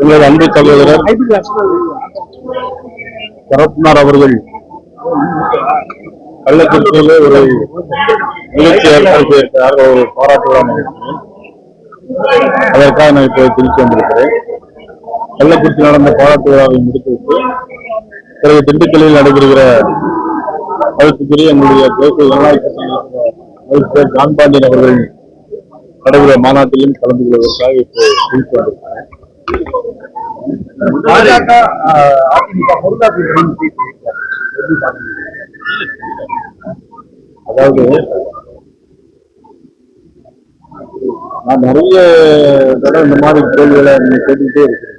உங்களது அன்பு சகோதரர் சரத்குமார் அவர்கள். கள்ளக்குறிச்சியிலே ஒரு நிகழ்ச்சி ஏற்பாடு செய்திருக்கிறார் ஒரு பாராட்டு விழா நிகழ்ச்சி. அதற்காக நான் இப்போ திருச்சி வந்திருக்கிறேன். கள்ளக்குறிச்சி நடந்த பாராட்டு விழாவை முடித்துவிட்டு பிறகு திண்டுக்கல்லில் நடைபெறுகிற அதற்குரிய எங்களுடைய தேசிய ஜனநாயக கட்சியின் ஜான் அவர்கள் நடைபெறும் மாநாட்டிலும் கலந்து கொள்வதற்காக இப்போ திருச்சி வந்திருக்கிறேன். பாஜக அதிமுக பொருந்தா அதாவது நான் நிறைய தடவை இந்த மாதிரி கேள்விகளை கேட்டுக்கிட்டே இருக்கிறேன்.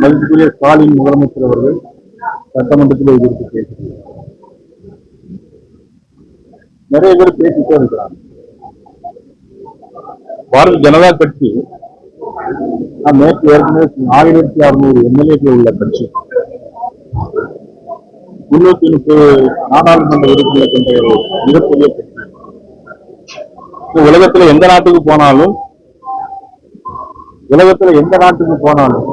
மதிப்புக்குரிய ஸ்டாலின் முதலமைச்சர் அவர்கள் சட்டமன்றத்தில் எதிர்த்து பேசுகிறார் நிறைய பேர் பேசிட்டே இருக்கிறாங்க. பாரதிய ஜனதா கட்சி நேற்று ஏற்கனவே ஆயிரத்தி அறுநூறு எம்எல்ஏக்கள் உள்ள கட்சி. முன்னூத்தி முப்பது நாடாளுமன்ற உறுப்பினர் கொண்ட ஒரு மிகப்பெரிய கட்சி. உலகத்துல எந்த நாட்டுக்கு போனாலும் உலகத்துல எந்த நாட்டுக்கு போனாலும்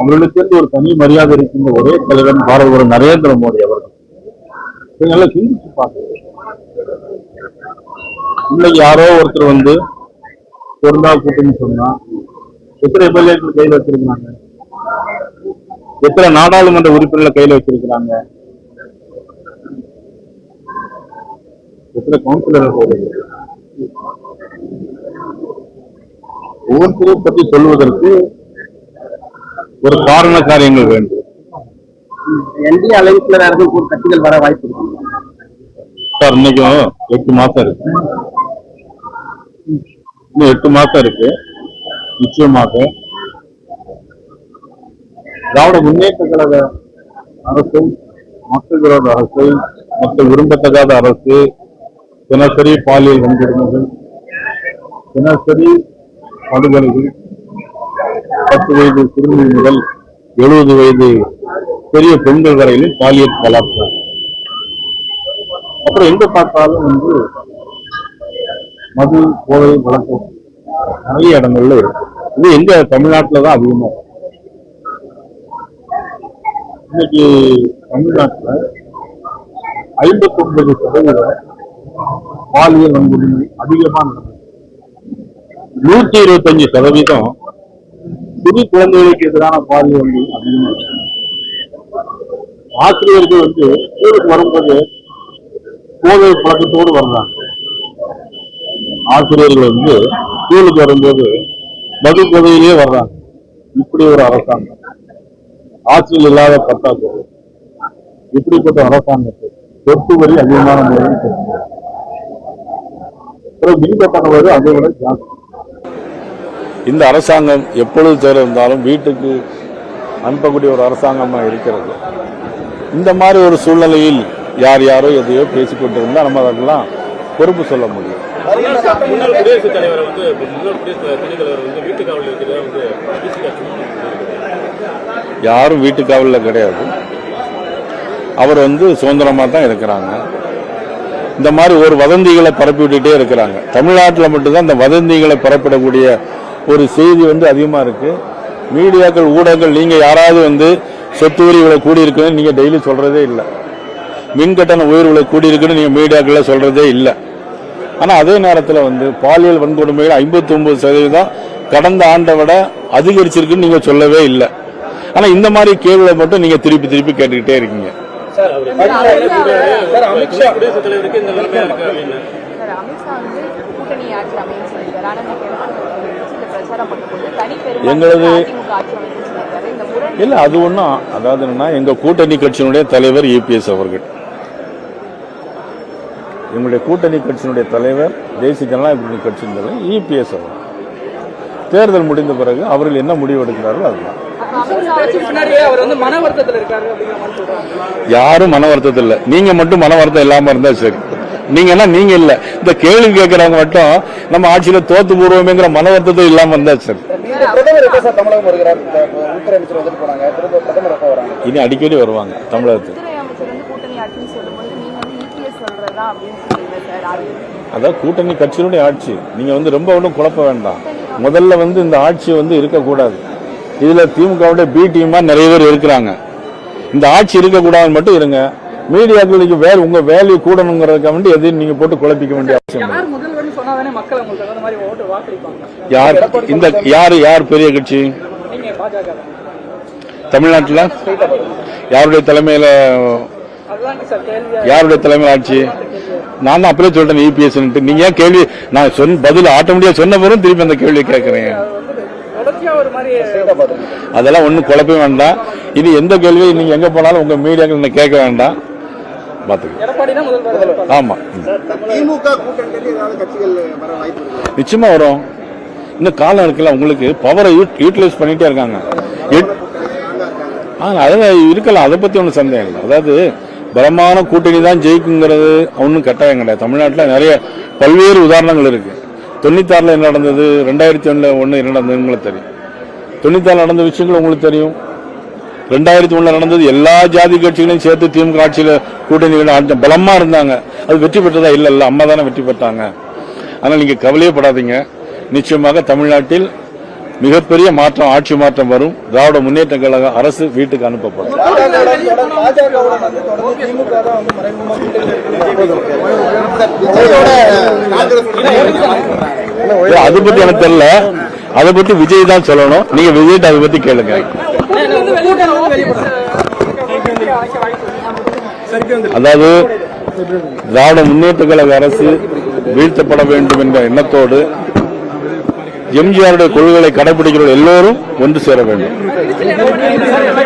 அவர்களுக்கு ஒரு தனி மரியாதை இருக்கின்ற ஒரே தலைவன் பாரத நரேந்திர மோடி அவர்கள். நல்லா சிந்திச்சு பார்க்க இன்னைக்கு யாரோ ஒருத்தர் வந்து பொருந்தா கூட்டணி சொன்னா எத்தனை எம்எல்ஏக்கள் கையில் வச்சிருக்கிறாங்க? எத்தனை நாடாளுமன்ற உறுப்பினர்களை கையில வச்சிருக்கிறாங்க? எத்தனை கவுன்சிலர் ஒவ்வொருத்தரையும் பற்றி சொல்வதற்கு ஒரு காரண காரியங்கள் வேண்டும். என்டிஏ அலைன்ஸ்ல வேற எதுவும் கட்சிகள் வர வாய்ப்பு இருக்கு? சார் இன்னைக்கும் எட்டு மாசம் இருக்கு. இன்னும் எட்டு மாசம் இருக்கு. நிச்சயமாக. திராவிட முன்னேற்ற கழக அரசும் மக்கள் விரோத அரசு மக்கள் விரும்பத்தகாத அரசு தினசரி பாலியல் வன்கொடுமைகள் தினசரி படுகொலைகள் பத்து வயது சிறுமி முதல் எழுபது வயது பெரிய பெண்கள் வரையிலும் பாலியல் பலாத்காரம். அப்புறம் எங்க பார்த்தாலும் வந்து மது போதை வழக்கம். நிறைய இடங்கள்ல இருக்கு. இது எங்க தமிழ்நாட்டுலதான் அதிகமா இன்னைக்கு தமிழ்நாட்டுல ஐம்பத்தி ஒன்பது சதவீதம் பாலியல் வன்கொடுமை அதிகமா நடந்தது நூத்தி இருபத்தஞ்சு சதவீதம் சிறு குழந்தைகளுக்கு எதிரான பாலியல் வந்து அதிகமா ஆசிரியர்கள் வந்து ஊருக்கு வரும்போது போதை பழக்கத்தோடு வர்றாங்க. ஆசிரியர்கள் வந்து ஸ்கூலுக்கு வரும்போது மது வர்றாங்க. இப்படி ஒரு அரசாங்கம். ஆட்சியில் இல்லாத பத்தாக்குறை. இப்படிப்பட்ட அரசாங்கத்தை சொத்து வரி அதிகமான முறையில் கட்டுகிறது. மின் கட்டண வரி அதை விட ஜாஸ்தி. இந்த அரசாங்கம் எப்பொழுது திறந்தாலும் வீட்டுக்கு அனுப்பக்கூடிய ஒரு அரசாங்கமாக இருக்கிறது. இந்த மாதிரி ஒரு சூழ்நிலையில் யார் யாரோ எதையோ பேசிக்கொண்டு கொண்டிருந்தா நம்ம அதெல்லாம் பொறுப்பு சொல்ல முடியும். முன்னாள் குடியரசுத் தலைவர் வந்து முன்னாள் குடியரசுத் தலைவர் வந்து வீட்டு காவலில் இருக்கிறதா வந்து யாரும் வீட்டு காவலில் கிடையாது. அவர் வந்து சுதந்திரமாக தான் இருக்கிறாங்க. இந்த மாதிரி ஒரு வதந்திகளை பரப்பி விட்டுட்டே இருக்கிறாங்க. தமிழ்நாட்டில் மட்டும்தான் இந்த வதந்திகளை பரப்பிடக்கூடிய ஒரு செய்தி வந்து அதிகமாக இருக்கு. மீடியாக்கள் ஊடகங்கள் நீங்கள் யாராவது வந்து சொத்து வரி இவ்வளவு கூடி இருக்குன்னு டெய்லி சொல்கிறதே இல்லை. மின்கட்டண உயர்வுகளை கூடியிருக்குன்னு நீங்கள் கூடி சொல்கிறதே இல்லை. ஆனா அதே நேரத்தில் வந்து பாலியல் வன்கொடுமைகள் ஐம்பத்தி ஒன்பது சதவீதம் கடந்த ஆண்டை விட அதிகரிச்சிருக்குன்னு நீங்க சொல்லவே இல்லை. ஆனா இந்த மாதிரி கேள்விகளை மட்டும் நீங்க திருப்பி திருப்பி கேட்டுக்கிட்டே இருக்கீங்க. எங்களது- இல்ல அது ஒண்ணும். அதாவது என்னன்னா எங்க கூட்டணி கட்சியினுடைய தலைவர் இபிஎஸ் அவர்கள். எங்களுடைய கூட்டணி கட்சியினுடைய தலைவர் தேசிய ஜனநாயக கட்சியின் தலைவர் இபிஎஸ் அவர்கள் தேர்தல் முடிந்த பிறகு அவர்கள் என்ன முடிவு எடுக்கிறார்களோ அதுதான். அவர் யாரும் மன வருத்தத்தில் இல்ல. நீங்க மட்டும் மன வருத்தம் இல்லாம இருந்தா சரி. நீங்கன்னா நீங்க இல்ல. இந்த கேள்வி கேட்கறவங்க மட்டும் நம்ம ஆட்சியில தோத்து போடுவோமேங்கிற மன வருத்தத்தில் இல்லாம இருந்தா சரி. இனி அடிக்கடி வருவாங்க தமிழகத்துக்கு உள்துறை அமைச்சர் வந்து கூட்டணி ஆட்சின்னு சொல்லும்போது நீங்க வந்து இபிஎஸ் சொல்றதா அப்படின்னு சொல்றீங்க சார் அது அதான் கூட்டணி கட்சியினுடைய ஆட்சி. நீங்க வந்து ரொம்ப ஒன்றும் குழப்ப வேண்டாம். முதல்ல வந்து இந்த ஆட்சி வந்து இருக்கக்கூடாது. இதுல திமுகவுடைய பி டீமா நிறைய பேர் இருக்கிறாங்க. இந்த ஆட்சி இருக்கக்கூடாதுன்னு மட்டும் இருங்க. மீடியாக்களுக்கு வேற உங்க வேல்யூ கூடணுங்கிறதுக்கு வேண்டி எதையும் நீங்க போட்டு குழப்பிக்க வேண்டிய அவசியம் இல்லை. யார் இந்த யார் யார் பெரிய கட்சி. தமிழ்நாட்டுல? யாருடைய தலைமையில யாருடைய தலைமையில் ஆட்சி? நான் தான் அப்படியே சொல்றேன் இபிஎஸ் நீங்க ஏன் கேள்வி நான் சொன்ன பதில் ஆட்டோமேட்டிக்கா சொன்ன பிறகு திருப்பி அந்த கேள்வி கேட்கறேன். அதெல்லாம் ஒன்றும் குழப்ப வேண்டாம். இது எந்த கேள்வியும் நீங்க எங்க போனாலும் உங்க மீடியாக்கள் என்ன கேட்க வேண்டாம். ஆமா. நிச்சயமா வரும். இன்னும் காலம் இருக்குல்ல உங்களுக்கு. பவரை யூட்டிலைஸ் பண்ணிட்டே இருக்காங்க. ஆ, அதான் இருக்கலாம். அதை பத்தி ஒன்றும் சந்தேகம் இல்லை. அதாவது பலமான கூட்டணி தான் ஜெயிக்குங்கிறது ஒன்றும் கட்டாயம் கிடையாது. தமிழ்நாட்டில் நிறைய பல்வேறு உதாரணங்கள் இருக்கு. தொண்ணூத்தாறில் என்ன நடந்தது? ரெண்டாயிரத்தி ஒன்றில் ஒன்று என்ன நடந்தது உங்களுக்கு தெரியும். தொண்ணூத்தாறு நடந்த விஷயங்கள் உங்களுக்கு தெரியும். ரெண்டாயிரத்தி ஒன்றில் நடந்தது எல்லா ஜாதி கட்சிகளையும் சேர்த்து திமுக ஆட்சியில் கூட்டணிகள் ஆட்சி பலமாக இருந்தாங்க. அது வெற்றி பெற்றதா இல்லை இல்லை அம்மா தானே வெற்றி பெற்றாங்க. ஆனால் நீங்கள் கவலையே படாதீங்க. நிச்சயமாக தமிழ்நாட்டில் மிகப்பெரிய மாற்றம் ஆட்சி மாற்றம் வரும். திராவிட முன்னேற்ற கழக அரசு வீட்டுக்கு அனுப்பப்படும். அதை அது பத்தி எனக்கு தெரியல. அதை பத்தி விஜய் தான் சொல்லணும். நீங்க விஜய் அதை பத்தி கேளுங்க. அதாவது திராவிட முன்னேற்ற கழக அரசு வீழ்த்தப்பட வேண்டும் என்ற எண்ணத்தோடு எம்ஜிஆருடைய கொள்கைகளை கடைபிடிக்கிற எல்லோரும் ஒன்று சேர வேண்டும்.